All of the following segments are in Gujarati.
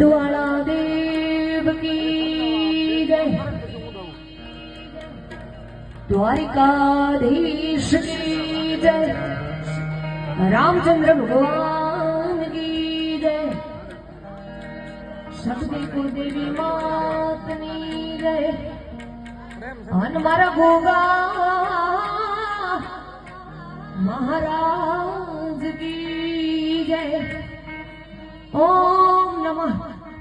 વડવાળા દેવ કી જય. દ્વારિકાધીશ કી જય. રામચંદ્ર ભગવાન કી જય. સબરી કુલદેવી માતની જય. અન મારા ગોગા મહારાજ કી જય. ઓમ નમઃ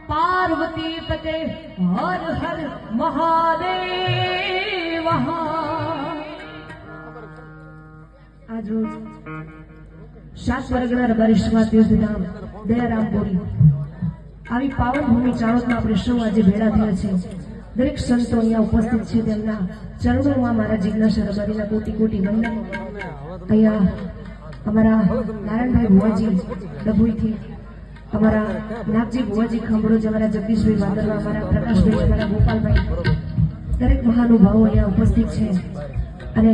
પાર્વતી પતે હર હર મહાદેવ આજ સાત વર્ગના વરિષ્ઠમાં તીર્થધામ દયારામપુરી આવી પાવન ભૂમિ ચાણોદમાં આપણે સૌ આજે ભેળા થયા છે દરેક સંતો અહીંયા ઉપસ્થિત છે તેમના ચરણોમાં મારા જિજ્ઞાસા રબારીના કોટી કોટી વંદન. અહીંયા અમારા નારાયણભાઈ ભુવાજી ડભોઈથી અમારા નાગજી ભુવાજી ખંભળોજ અમારા જગદીશભાઈ વાદરવા અમારા પ્રકાશભાઈ અમારા ગોપાલભાઈ, દરેક મહાનુભાવો અહીંયા ઉપસ્થિત છે. અને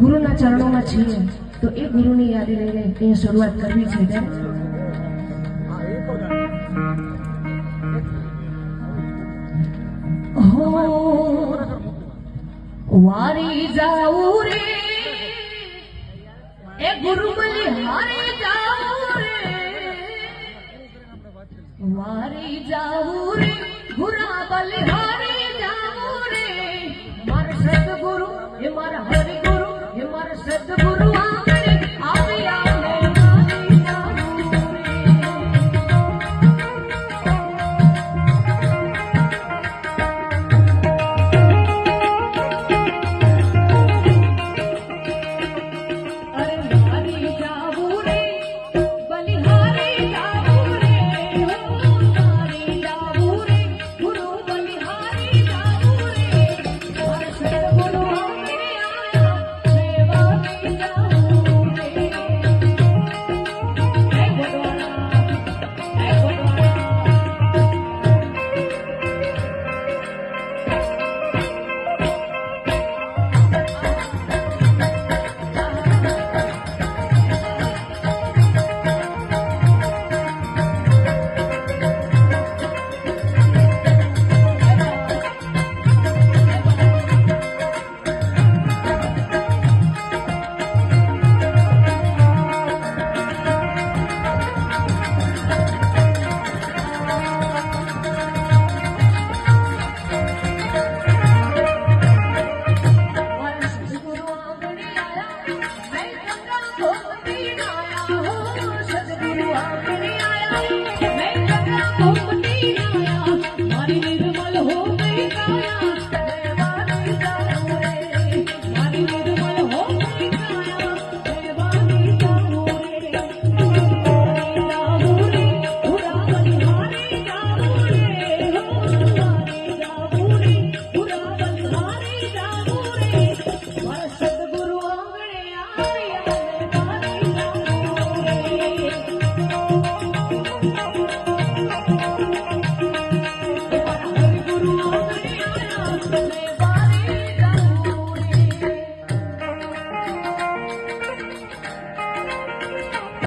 ગુરુના ચરણોમાં છીએ, તો એ ગુરુની યાદી લઈને અહીંયા શરૂઆત કરવી છે વારી જાઉં રે. એ ગુરુ હારે મારે જાવું રે, ભૂરા બલિહારે જાવું રે. મારા સદગુરુ હે મારા હરિગુરુ હે મારા સદગુરુ.